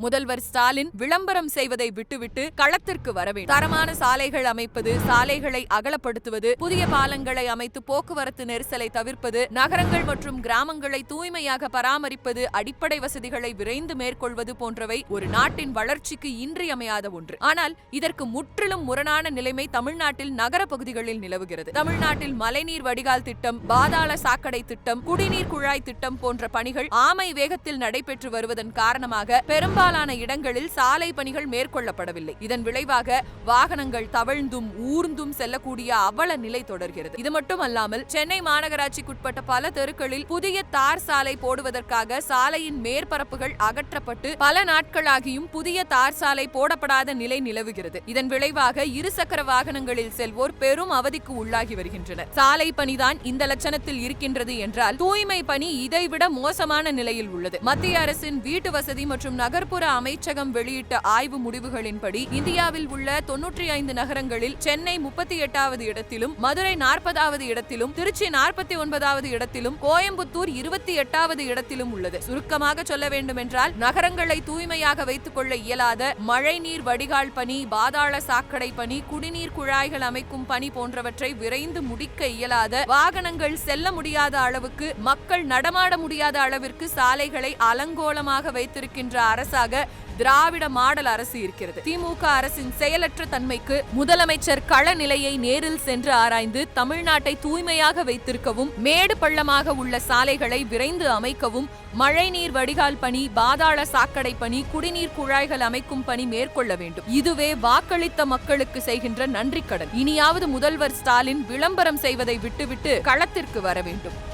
முதல்வர் ஸ்டாலின் விளம்பரம் செய்வதை விட்டுவிட்டு களத்திற்கு வர வேண்டும் தரமான சாலைகள் அமைப்பது சாலைகளை அகலப்படுத்துவது புதிய பாலங்களை அமைத்து போக்குவரத்து நெரிசலை தவிர்ப்பது நகரங்கள் மற்றும் கிராமங்களை தூய்மையாக பராமரிப்பது அடிப்படை வசதிகளை விரைந்து மேற்கொள்வது போன்றவை ஒரு நாட்டின் வளர்ச்சிக்கு இன்றியமையாத ஒன்று. ஆனால் இதற்கு முற்றிலும் முரணான நிலைமை தமிழ்நாட்டில் நகர பகுதிகளில் நிலவுகிறது. தமிழ்நாட்டில் மழைநீர் வடிகால் திட்டம் பாதாள சாக்கடை திட்டம் குடிநீர் குழாய் திட்டம் போன்ற பணிகள் ஆமை வேகத்தில் நடைபெற்று வருவதன் காரணமாக பெரும்பாலும் பெரும்பாலான இடங்களில் சாலை பணிகள் மேற்கொள்ளப்படவில்லை. இதன் விளைவாக வாகனங்கள் தவழ்ந்தும் ஊர்ந்தும் செல்லக்கூடிய அவல நிலை தொடர்கிறது. இது மட்டுமல்லாமல் சென்னை மாநகராட்சிக்குட்பட்ட பல தெருக்களில் புதிய தார் சாலை போடுவதற்காக சாலையின் மேற்பரப்புகள் அகற்றப்பட்டு பல நாட்களாகியும் புதிய தார் சாலை போடப்படாத நிலை நிலவுகிறது. இதன் விளைவாக இருசக்கர வாகனங்களில் செல்வோர் பெரும் அவதிக்கு உள்ளாகி வருகின்றனர். சாலை பணிதான் இந்த லட்சணத்தில் இருக்கின்றது என்றால் தூய்மை பணி இதைவிட மோசமான நிலையில் உள்ளது. மத்திய அரசின் வீட்டு வசதி மற்றும் நகர்ப்புற நகர்ப்புற அமைச்சகம் வெளியிட்ட ஆய்வு முடிவுகளின்படி இந்தியாவில் உள்ள தொன்னூற்றி ஐந்து நகரங்களில் சென்னை முப்பத்தி எட்டாவது இடத்திலும் மதுரை நாற்பதாவது இடத்திலும் திருச்சி நாற்பத்தி ஒன்பதாவது இடத்திலும் கோயம்புத்தூர் இருபத்தி எட்டாவது இடத்திலும் உள்ளது. சுருக்கமாக சொல்ல வேண்டுமென்றால் நகரங்களை தூய்மையாக வைத்துக் கொள்ள இயலாத மழைநீர் வடிகால் பணி பாதாள சாக்கடை பணி குடிநீர் குழாய்கள் அமைக்கும் பணி போன்றவற்றை விரைந்து முடிக்க இயலாத வாகனங்கள் செல்ல முடியாத அளவுக்கு மக்கள் நடமாட முடியாத அளவிற்கு சாலைகளை அலங்கோலமாக வைத்திருக்கின்ற அரசாக எதிராக திராவிட மாடல் அரசு இருக்கிறது. திமுக அரசின் செயலற்ற தன்மைக்கு முதலமைச்சர் கள நிலையை நேரில் சென்று ஆராய்ந்து தமிழ்நாட்டை தூய்மையாக வைத்திருக்கவும் மேடு பள்ளமாக உள்ள சாலைகளை விரைந்து அமைக்கவும் மழைநீர் வடிகால் பணி பாதாள சாக்கடை பணி குடிநீர் குழாய்கள் அமைக்கும் பணி மேற்கொள்ள வேண்டும். இதுவே வாக்களித்த மக்களுக்கு செய்கின்ற நன்றி கடன் இனியாவது முதல்வர் ஸ்டாலின் விளம்பரம் செய்வதை விட்டுவிட்டு களத்திற்கு வர வேண்டும்.